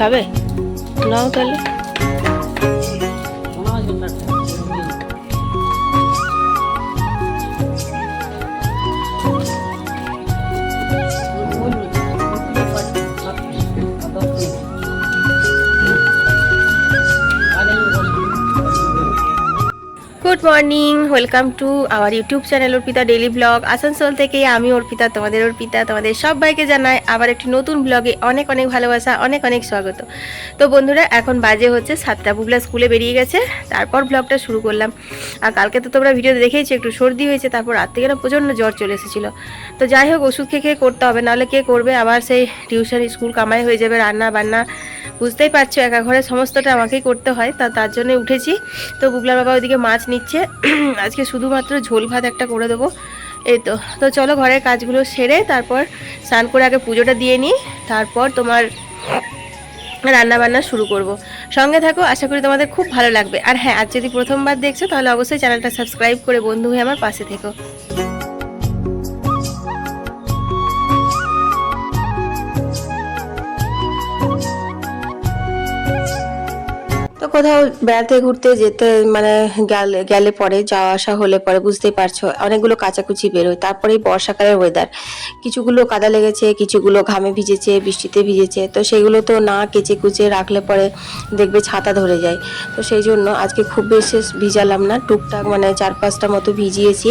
খাবে তুমি খাবে নাও good morning welcome to our YouTube channel Arpita daily vlog Asansol থেকে আমি অর্পিতা, তোমাদের অর্পিতা, তোমাদের সবাইকে জানাই আবার একটি নতুন ব্লগে অনেক অনেক ভালোবাসা, অনেক অনেক স্বাগত। তো বন্ধুরা, এখন বাজে হচ্ছে সাতটা বুগলা স্কুলে বেরিয়ে গেছে, তারপর ব্লগটা শুরু করলাম। আর কালকে তো তোমরা ভিডিও দেখেইছো, একটু সর্দি হয়েছে, তারপর রাত থেকে না প্রচণ্ড জ্বর চলে এসেছিল। তো যাই হোক, ওষুধ খেয়ে খেয়ে করতে হবে, নাহলে কে করবে? আবার সেই টিউশন স্কুল কামাই হয়ে যাবে, রান্না বান্না, বুঝতেই পারছ, একা ঘরে সমস্তটা আমাকেই করতে হয়, তা তার জন্য উঠেছি। তো বুগলার বাবা ওইদিকে মাছ নিচ্ছে আজকে শুধুমাত্র ঝোল ভাত একটা করে দেবো। এই তো তো চলো ঘরের কাজগুলো সেরে তারপর স্নান করে আগে পুজোটা দিয়ে নিই, তারপর তোমার রান্না বান্না শুরু করব। সঙ্গে থাকো, আশা করি তোমাদের খুব ভালো লাগবে। আর হ্যাঁ আজ যদি প্রথমবার দেখছ তাহলে অবশ্যই চ্যানেলটা সাবস্ক্রাইব করে বন্ধু হয়ে আমার পাশে থেকো। কোথাও বেড়াতে, ঘুরতে যেতে মানে গেলে পরে, যাওয়া আসা হলে পরে বুঝতেই পারছ, অনেকগুলো কাচাকুচি বেরোয়। তারপরেই বর্ষাকালের ওয়েদার কিছুগুলো কাদা লেগেছে, কিছুগুলো ঘামে ভিজেছে, বৃষ্টিতে ভিজেছে। তো সেগুলো তো না কেচে কুচে রাখলে পরে দেখবে ছাতা ধরে যায়। তো সেই জন্য আজকে খুব বেশি ভিজালাম না, টুকটাক মানে চার পাঁচটা মতো ভিজিয়েছি।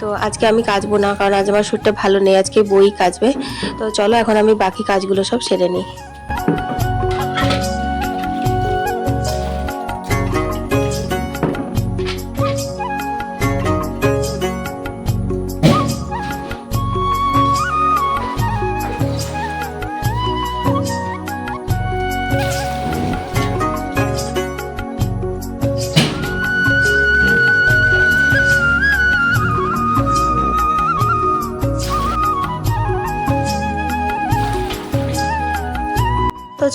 তো আজকে আমি কাচবো না, কারণ আজ আমার শরীরটা ভালো নেই, আজকে বই কাচবে। তো চলো এখন আমি বাকি কাজগুলো সব সেরে নিই।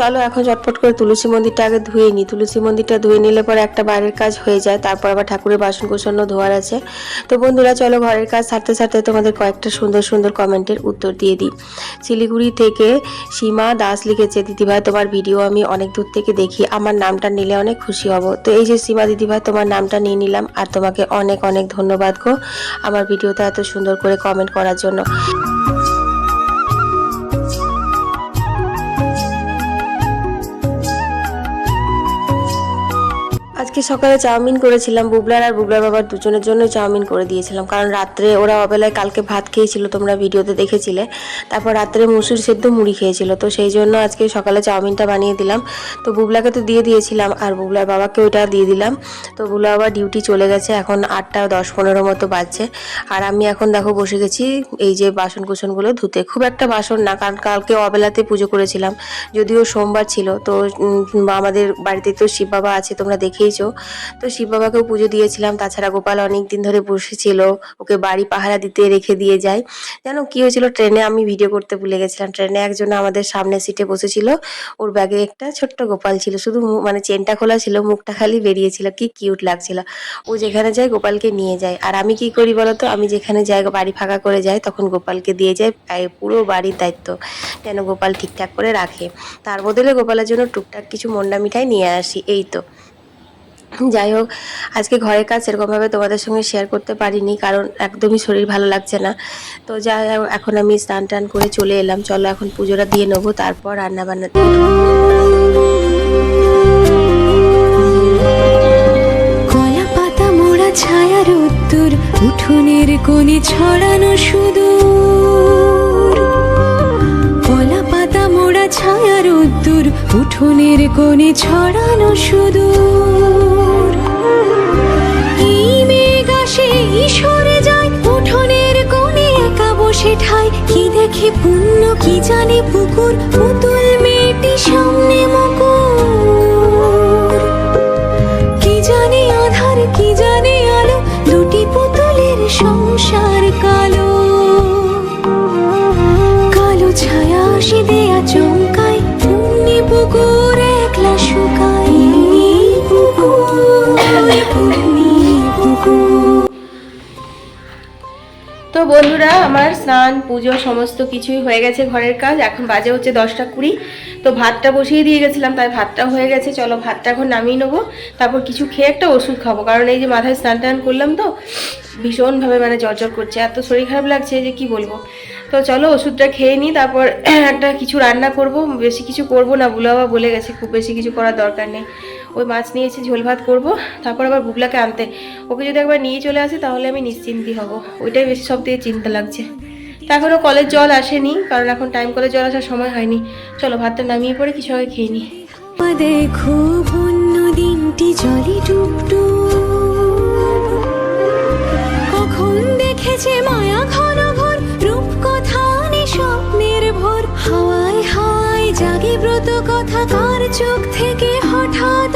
চলো এখন চটপট করে তুলসী মন্দিরটা আগে ধুয়ে নিই। তুলসী মন্দিরটা ধুয়ে নিলে পরে একটা বাইরের কাজ হয়ে যায়, তারপর আবার ঠাকুরের বাসন কোসনও ধোয়ার আছে। তো বন্ধুরা, চলো ঘরের কাজ সারতে সারতে তোমাদের কয়েকটা সুন্দর সুন্দর কমেন্টের উত্তর দিয়ে দিই। শিলিগুড়ি থেকে সীমা দাস লিখেছে, দিদিভাই, তোমার ভিডিও আমি অনেক দূর থেকে দেখি। আমার নামটা নিলে অনেক খুশি হব। তো এই যে সীমা, দিদিভাই, তোমার নামটা নিয়ে নিলাম আর তোমাকে অনেক অনেক ধন্যবাদ গো আমার ভিডিওতে এত সুন্দর করে কমেন্ট করার জন্য। আজকে সকালে চাউমিন করেছিলাম। বুবলার আর বুবলার বাবার দুজনের জন্য চাউমিন করে দিয়েছিলাম। কারণ রাত্রে ওরা অবেলায় কালকে ভাত খেয়েছিল, তোমরা ভিডিওতে দেখেছিলে। তারপর রাত্রে মুসুর সেদ্ধ মুড়ি খেয়েছিল। তো সেই জন্য আজকে সকালে চাউমিনটা বানিয়ে দিলাম। তো বুবলাকে তো দিয়ে দিয়েছিলাম, আর বুবলার বাবাকে ওইটা দিয়ে দিলাম। তো বুবলা বাবা ডিউটি চলে গেছে, এখন আটটা দশ পনেরো মতো বাজছে। আর আমি এখন দেখো বসে গেছি, এই যে বাসন কুসনগুলো ধুতে। খুব একটা বাসন না, কারণ কালকে অবেলাতে পুজো করেছিলাম। যদিও সোমবার ছিল, তো আমাদের বাড়িতে তো শিব বাবা আছে, তোমরা দেখেইছো। তো শিব বাবাকেও পুজো দিয়েছিলাম। তাছাড়া গোপাল অনেক দিন ধরে বসেছিল ওকে বাড়ি পাহারা দিতে রেখে দিয়ে যায়। যেন কি হয়েছিল, ট্রেনে আমি ভিডিও করতে ভুলে গেছিলাম। ট্রেনে একজন আমাদের সামনে সিটে বসেছিল। ওর ব্যাগে একটা ছোট্ট গোপাল ছিল। শুধু মানে চেনটা খোলা ছিল, মুখটা খালি বেরিয়েছিল। কি কিউট লাগছিল। ও যেখানে যায়, গোপালকে নিয়ে যায়। আর আমি কি করি বলতো? আমি যেখানে যাই, বাড়ি ফাঁকা করে যাই, তখন গোপালকে দিয়ে প্রায় পুরো বাড়ির দায়িত্ব। যেন গোপাল ঠিকঠাক করে রাখে। তার বদলে গোপালের জন্য টুকটাক কিছু মন্ডা মিঠাই নিয়ে আসি। এই তো। যাই হোক আজকে ঘরের কাজ সেরকমভাবে তোমাদের সঙ্গে শেয়ার করতে পারিনি, কারণ একদমই শরীর ভালো লাগছে না। তো যাই হোক, এখন আমি স্নান টান করে চলে এলাম। চলো এখন পুজোটা দিয়ে নেব, তারপর রান্না বান্না পাতা ছায়ার উত্তর, উঠোনের কোণে ছড়ানো সুদূর। ছায়ার উত্তর, উঠোনের কোণে ছড়ানো শুধু এই মেঘ ঈশ্বরে যায় কোণে ঠাই কি দেখে পুণ্য, কি জানে পুকুর, পুতুল মেয়েটি সামনে বন্ধুরা আমার স্নান, পুজো, সমস্ত কিছুই হয়ে গেছে ঘরের কাজ। এখন বাজে হচ্ছে দশটা কুড়ি। তো ভাতটা বসিয়ে দিয়ে গেছিলাম, তাই ভাতটা হয়ে গেছে। চলো ভাতটা এখন নামিয়ে নেব। তারপর কিছু খেয়ে একটা ওষুধ খাব। কারণ এই যে মাথায় স্নান টান করলাম তো, ভীষণভাবে মানে জ্বর করছে। এত শরীর খারাপ লাগছে যে কি বলব। তো চলো ওষুধটা খেয়ে নিই, তারপর একটা কিছু রান্না করব। বেশি কিছু করব না, বুলাবা বলে গেছে, খুব বেশি কিছু করার দরকার নেই। ওই মাছ নিয়ে এসে ঝোল ভাত করব, তারপর আবার বুগলাকে আনতে। ওকে যদি একবার নিয়ে চলে আসে, তাহলে আমি নিশ্চিন্তি হব। ওইটাই বেশি সব থেকে চিন্তা লাগছে। এখনও কলের জল আসেনি, কারণ এখন টাইম কলের জল আসার সময় হয়নি। চলো, ভাতটা নামিয়ে পরে কিছু আগে খেয়ে নিই দেখো অন্য দিনটি জলে ডুবডু কখন দেখেছে মায়া ঘন ঘর রূপ কথা স্বপ্নের ভোর। হাওয়ায় হাওয়ায় জাগে ব্রত কথা কার চোখ থেকে হঠাৎ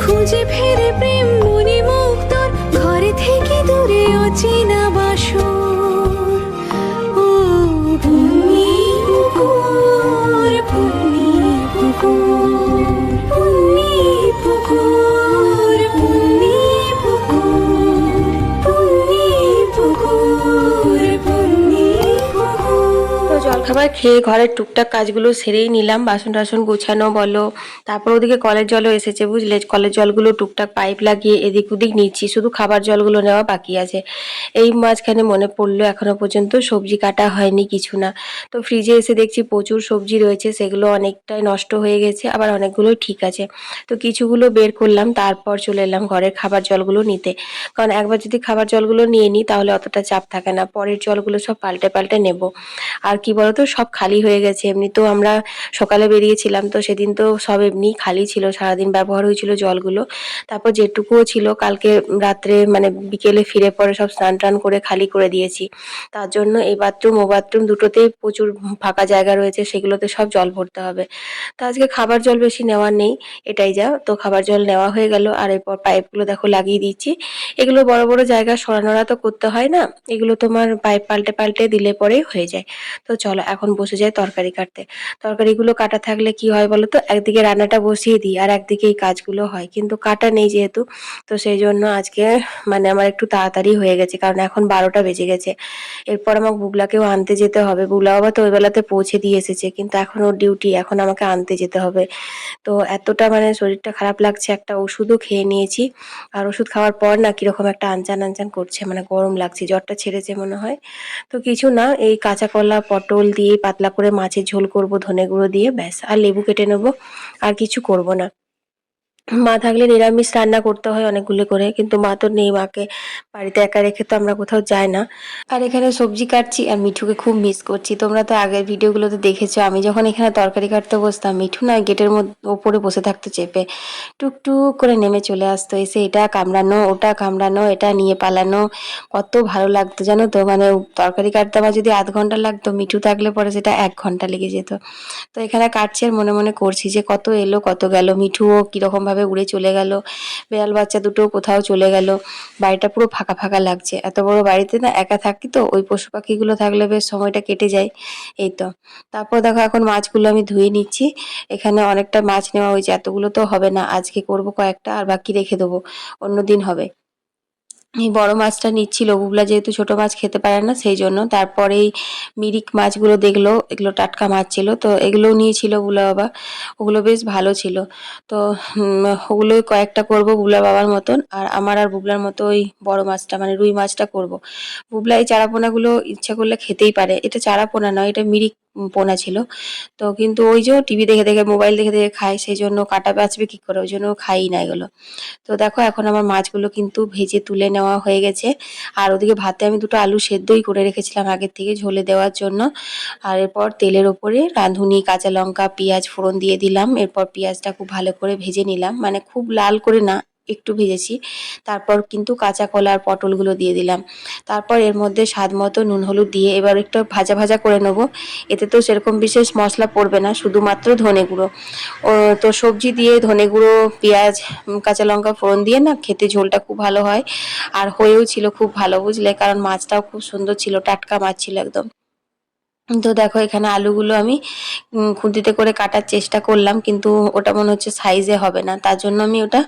খুঁজে ফেরে জলখাবার খেয়ে ঘরের টুকটাক কাজগুলো সেরেই নিলাম, বাসন টাসন গোছানো বলো। তারপর ওদিকে কলের জলও এসেছে, বুঝলে? কলের জলগুলো টুকটাক পাইপ লাগিয়ে এদিক ওদিক নিচ্ছি, শুধু খাবার জলগুলো নেওয়া বাকি আছে। এই মাঝখানে মনে পড়ল এখনও পর্যন্ত সবজি কাটা হয়নি কিছু না। তো ফ্রিজে এসে দেখছি প্রচুর সবজি রয়েছে, সেগুলো অনেকটাই নষ্ট হয়ে গেছে, আবার অনেকগুলোই ঠিক আছে। তো কিছুগুলো বের করলাম, তারপর চলে এলাম ঘরের খাবার জলগুলো নিতে। কারণ একবার যদি খাবার জলগুলো নিয়ে নিই, তাহলে অতটা চাপ থাকে না, পরের জলগুলো সব পাল্টে পাল্টে নেব। আর কি বলতো সব খালি হয়ে গেছে। এমনিতেও আমরা সকালে বেরিয়েছিলাম, তো সেদিন তো সব এমনি খালি ছিল, সারাদিন ব্যবহার হয়েছিল জলগুলো। তারপর যেটুকুও ছিল, কালকে রাত্রে মানে বিকেলে ফিরে পরে সব স্নান টান করে খালি করে দিয়েছি। তার জন্য এই বাথরুম, ও বাথরুম দুটোতেই প্রচুর ফাঁকা জায়গা রয়েছে, সেগুলোতে সব জল ভরতে হবে। তো আজকে খাবার জল বেশি নেওয়ার নেই, এটাই যা। তো খাবার জল নেওয়া হয়ে গেল, আর এরপর পাইপগুলো দেখো লাগিয়ে দিচ্ছি। এগুলো বড় বড় জায়গা সরানোরা তো করতে হয় না, এগুলো তোমার পাইপ পাল্টে পাল্টে দিলে পরেই হয়ে যায়। তো চলো এখন বসে যাই তরকারি কাটতে। তরকারিগুলো কাটা থাকলে কি হয় বলো তো একদিকে রান্নাটা বসিয়ে দিই আর একদিকে এই কাজগুলো হয়। কিন্তু কাটা নেই যেহেতু, তো সেই জন্য আজকে মানে আমার একটু তাড়াতাড়ি হয়ে গেছে কারণ এখন বারোটা বেজে গেছে। এরপর আমার বুগলাকেও আনতে যেতে হবে। বুগলা বাবা তো ওই বেলাতে পৌঁছে দিয়ে এসেছে, কিন্তু এখন ওর ডিউটি এখন আমাকে আনতে যেতে হবে। তো এতটা মানে শরীরটা খারাপ লাগছে, একটা ওষুধও খেয়ে নিয়েছি। আর ওষুধ খাওয়ার পর না কীরকম একটা আনচান আনচান করছে মানে গরম লাগছে, জ্বরটা ছেড়েছে মনে হয়। তো কিছু না, এই কাঁচা কলা, পটল দিয়ে পাতলা করে মাছের ঝোল করব ধনে গুঁড়ো দিয়ে ব্যাস। আর লেবু কেটে নেব, আর কিছু করব না। মা থাকলে নিরামিষ রান্না করতে হয় অনেকগুলো করে, কিন্তু মা তো নেই মাকে। বাড়িতে একা রেখে তো আমরা কোথাও যাই না। আর এখানে সবজি কাটছি আর মিঠুকে খুব মিস করছি। তোমরা তো আগের ভিডিওগুলোতে দেখেছ, আমি যখন এখানে তরকারি কাটতে বসতাম, মিঠু না গেটের মধ্যে ওপরে বসে থাকতো চেপে। টুকটুক করে নেমে চলে আসতো, এসে এটা কামড়ানো, ওটা কামড়ানো, এটা নিয়ে পালানো। কত ভালো লাগতো জানো তো মানে তরকারি কাটতে আমার যদি আধ ঘণ্টা লাগতো, মিঠু থাকলে পরে সেটা এক ঘণ্টা লেগে যেত। তো এখানে কাটছি আর মনে মনে করছি যে কত এলো, কত গেল, মিঠুও কীরকম ভাবে উড়ে চলে গেল। বেড়াল বাচ্চা দুটো কোথাও চলে গেল। বাড়িটা পুরো ফাঁকা ফাঁকা লাগছে। এত বড় বাড়িতে না একা থাকি তো, ওই পশু পাখিগুলো থাকলে বেশ সময়টা কেটে যায়। এই তো। তারপর দেখো এখন মাছগুলো আমি ধুয়ে নিচ্ছি। এখানে অনেকটা মাছ নেওয়া হয়েছে। এতগুলো তো হবে না। আজকে করব কয়েকটা আর বাকি রেখে দেবো। অন্য দিন হবে। এই বড় মাছটা নিচ্ছিল বুবলা যেহেতু ছোট মাছ খেতে পারে না, সেই জন্য। তারপরেই মিরিক মাছগুলো দেখল, এগুলো টাটকা মাছ ছিল। তো এগুলোও নিয়েছিল বুলা বাবা। ওগুলো বেশ ভালো ছিল। তো ওগুলোই কয়েকটা করব বুবলা বাবার মতন। আর আমার আর বুবলার মতো ওই বড় মাছটা মানে রুই মাছটা করব। বুবলা এই চারাপোনাগুলো ইচ্ছা করলে খেতেই পারে। এটা চারাপোনা নয়, এটা মিরিক পোনা ছিল। তো কিন্তু ওই যে টিভি দেখে দেখে মোবাইল দেখে দেখে খায়, সেই জন্য কাটা বাঁচবে কি করে? ওই জন্য খাই না এগুলো। তো দেখো, এখন আমার মাছগুলো কিন্তু ভেজে তুলে নেওয়া হয়ে গেছে। আর ওদিকে ভাতে আমি দুটো আলু সেদ্ধই করে রেখেছিলাম আগের থেকে ঝোলে দেওয়ার জন্য। আর এরপর তেলের ওপরে রাঁধুনি, কাঁচা লঙ্কা, পেঁয়াজ ফোড়ন দিয়ে দিলাম। এরপর পেঁয়াজটা খুব ভালো করে ভেজে নিলাম। মানে খুব লাল করে না একটু ভেজেছি। তারপর কিন্তু কাঁচা কলা আর পটলগুলো দিয়ে দিলাম। তারপর এর মধ্যে স্বাদ মতো নুন হলুদ দিয়ে এবার একটু ভাজা ভাজা করে নেব। এতে তো সেরকম বিশেষ মশলা পড়বে না, শুধুমাত্র ধনে গুঁড়ো। তো সবজি দিয়ে ধনে গুঁড়ো, পেঁয়াজ কাঁচা লঙ্কা ফোড়ন দিয়ে না খেতে ঝোলটা খুব ভালো হয়। আর হয়েও ছিল খুব ভালো, বুঝলে? কারণ মাছটাও খুব সুন্দর ছিল, টাটকা মাছ ছিল একদম। তো দেখো এখানে আলুগুলো আমি উম, খুন্তিতে করে কাটার চেষ্টা করলাম কিন্তু ওটা মনে হচ্ছে সাইজে হবে না। তার জন্য আমি ওটা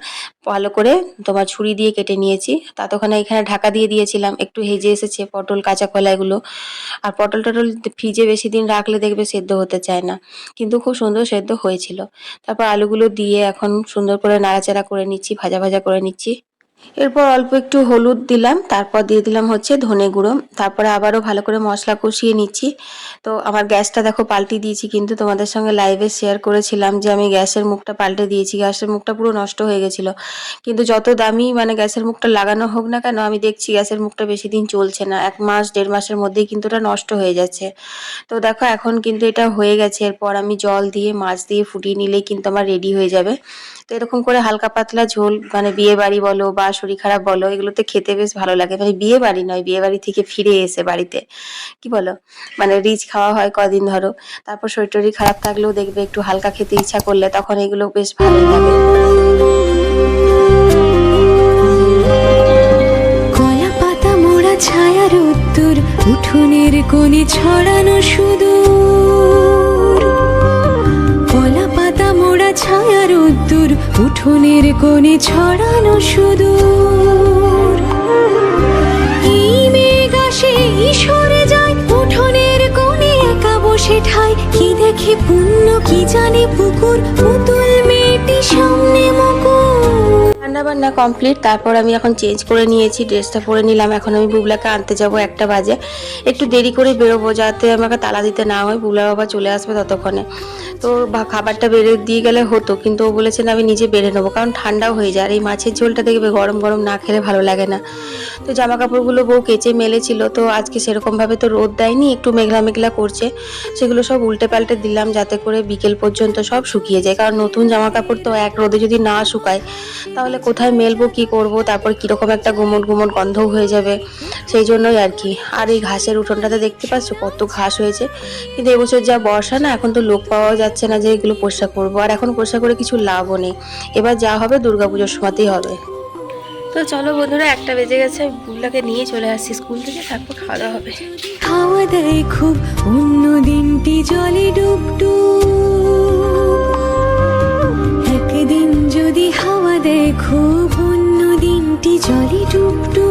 ভালো করে তোমার ছুরি দিয়ে কেটে নিয়েছি। তা ততক্ষণে এখানে ঢাকা দিয়ে দিয়েছিলাম একটু হেজে এসেছে পটল কাঁচা কলা এগুলো আর পটল টটল ফ্রিজে বেশি দিন রাখলে দেখবে সেদ্ধ হতে চায় না কিন্তু খুব সুন্দর সেদ্ধ হয়েছিল। তারপর আলুগুলো দিয়ে এখন সুন্দর করে নাড়াচাড়া করে নিচ্ছি ভাজা ভাজা করে নিচ্ছি। এরপর অল্প একটু হলুদ দিলাম, তারপর দিয়ে দিলাম হচ্ছে ধনে গুঁড়ো। তারপরে আবারও ভালো করে মশলা কষিয়ে নিচ্ছি। তো আমার গ্যাসটা দেখো পাল্টে দিয়েছি, কিন্তু তোমাদের সঙ্গে লাইভে শেয়ার করেছিলাম যে আমি গ্যাসের মুখটা পাল্টে দিয়েছি। গ্যাসের মুখটা পুরো নষ্ট হয়ে গেছিল। কিন্তু যত দামি মানে গ্যাসের মুখটা লাগানো হোক না কেন, আমি দেখছি গ্যাসের মুখটা বেশি দিন চলছে না। এক মাস, দেড় মাসের মধ্যেই কিন্তু ওটা নষ্ট হয়ে যাচ্ছে। তো দেখো এখন কিন্তু এটা হয়ে গেছে। এরপর আমি জল দিয়ে, মাছ দিয়ে ফুটিয়ে নিলেই কিন্তু আমার রেডি হয়ে যাবে। এরকম করে হালকা পাতলা ঝোল মানে বিয়ে বাড়ি বলো বা শরীর খারাপ বলো, এগুলোতে খেতে বেশ ভালো লাগে। মানে বিয়ে বাড়ি নয়, বিয়ে বাড়ি থেকে ফিরে এসে বাড়িতে। কি বলো? মানে রিচ খাওয়া হয় কদিন ধরো। তারপর শরীর টরীর খারাপ থাকলেও দেখবে একটু হালকা খেতে ইচ্ছা করলে তখন এগুলো বেশ ভালো লাগে। ছায়ার উত্তর, উঠোনের কোণে ছড়ানো সুদূর। ছায়ার উত্তর উঠোনের কোণে ছড়ানো শুধু এই সরে যায়, উঠোনের কোণে একা বসে ঠায়। কি দেখে পুণ্য, কি জানে পুকুর, পুতুল মেয়েটি সামনে মুকুর রান্না বান্না কমপ্লিট তারপর আমি এখন চেঞ্জ করে নিয়েছি ড্রেসটা পরে নিলাম। এখন আমি বুবলাকে আনতে যাব একটা বাজে। একটু দেরি করে বেরোবো যাতে আমাকে তালা দিতে না হয়, বুবলা বাবা চলে আসবে ততক্ষণে। তো খাবারটা বেড়ে দিয়ে গেলে হতো, কিন্তু ও বলেছেন আমি নিজে বেড়ে নেব, কারণ ঠান্ডাও হয়ে যায়। আর এই মাছের ঝোলটা দেখবে গরম গরম না খেলে ভালো লাগে না। তো জামা কাপড়গুলো বউ কেচে মেলেছিল, তো আজকে সেরকমভাবে তো রোদ দেয়নি, একটু মেঘলা মেঘলা করছে। সেগুলো সব উল্টে পাল্টে দিলাম, যাতে করে বিকেল পর্যন্ত সব শুকিয়ে যায়। কারণ নতুন জামা কাপড় তো এক রোদে যদি না শুকায়, তাহলে কোথায় মেলবো, কি করব, তারপর কীরকম একটা গুমট গুমট গন্ধও হয়ে যাবে, সেই জন্যই আর কি। আর এই ঘাসের উঠোনটাতে দেখতে পাচ্ছ কত ঘাস হয়েছে। কিন্তু এবছর যা বর্ষা না, এখন তো লোক পাওয়া যাচ্ছে না যে এগুলো পোষা করব। আর এখন পোষা করে কিছু লাভও নেই। এবার যা হবে দুর্গাপুজোর সময়তেই হবে। তো চলো বন্ধুরা, একটা বেজে গেছে। বুবলাকে নিয়ে চলে আসছি স্কুল থেকে, তারপর খাওয়া দাওয়া হবে। হাওয়া দেয় খুব অন্য দিনটি জলে ডুবডু একদিন যদি হাওয়া দেয় খুব দিনটি জলে ডুবডু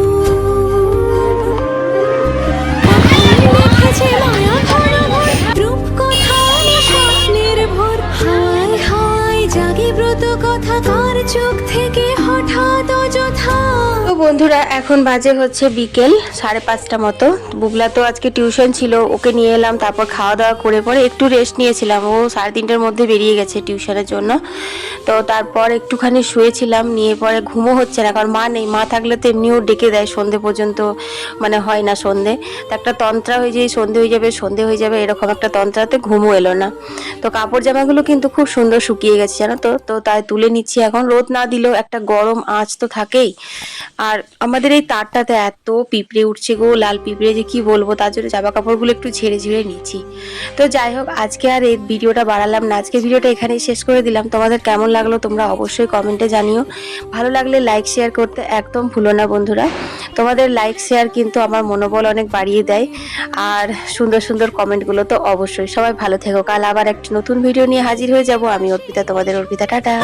বন্ধুরা, এখন বাজে হচ্ছে বিকেল, সাড়ে পাঁচটা মতো। বুবলা তো আজকে টিউশন ছিল, ওকে নিয়ে এলাম, তারপর খাওয়া দাওয়া করে পরে একটু রেস্ট নিয়েছিলাম। ও সাড়ে তিনটের মধ্যে বেরিয়ে গেছে টিউশনের জন্য। তো তারপর একটুখানি শুয়েছিলাম, নিয়ে পরে ঘুমও হচ্ছে না, কারণ মা নেই। মা থাকলে তো এমনিও ডেকে দেয় সন্ধে পর্যন্ত মানে হয় না সন্ধে। তো একটা তন্ত্রা হয়ে যায় সন্ধে হয়ে যাবে, সন্ধে হয়ে যাবে, এরকম একটা তন্ত্রাতে ঘুমও এলো না। তো কাপড় জামাগুলো কিন্তু খুব সুন্দর শুকিয়ে গেছে, জানো তো? তো তাই তুলে নিচ্ছি এখন। রোদ না দিলেও একটা গরম আঁচ তো থাকেই। আর আমাদের এই তারটাতে এত পিঁপড়ে উঠছে গো, লাল পিঁপড়ে যে কি বলব, তার জন্য জামা কাপড়গুলো একটু ঝেড়ে ঝেড়ে নিচ্ছি। তো যাই হোক, আজকে আর এই ভিডিওটা বাড়ালাম না, আজকে ভিডিওটা এখানেই শেষ করে দিলাম। তোমাদের কেমন লাগল তোমরা অবশ্যই কমেন্টে জানিও। ভালো লাগলে লাইক, শেয়ার করতে একদম ভুলো না বন্ধুরা। তোমাদের লাইক, শেয়ার কিন্তু আমার মনোবল অনেক বাড়িয়ে দেয়। আর সুন্দর সুন্দর কমেন্টগুলো তো অবশ্যই। সবাই ভালো থেকো। কাল আবার একটা নতুন ভিডিও নিয়ে হাজির হয়ে যাব। আমি অর্পিতা, তোমাদের অর্পিতা, টাটা।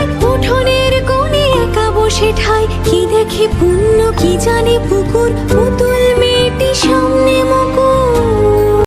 একা বসে ঠাই কি দেখি পুণ্য কি জানে পুকুর পুতুল মেয়েটি সামনে মুকুর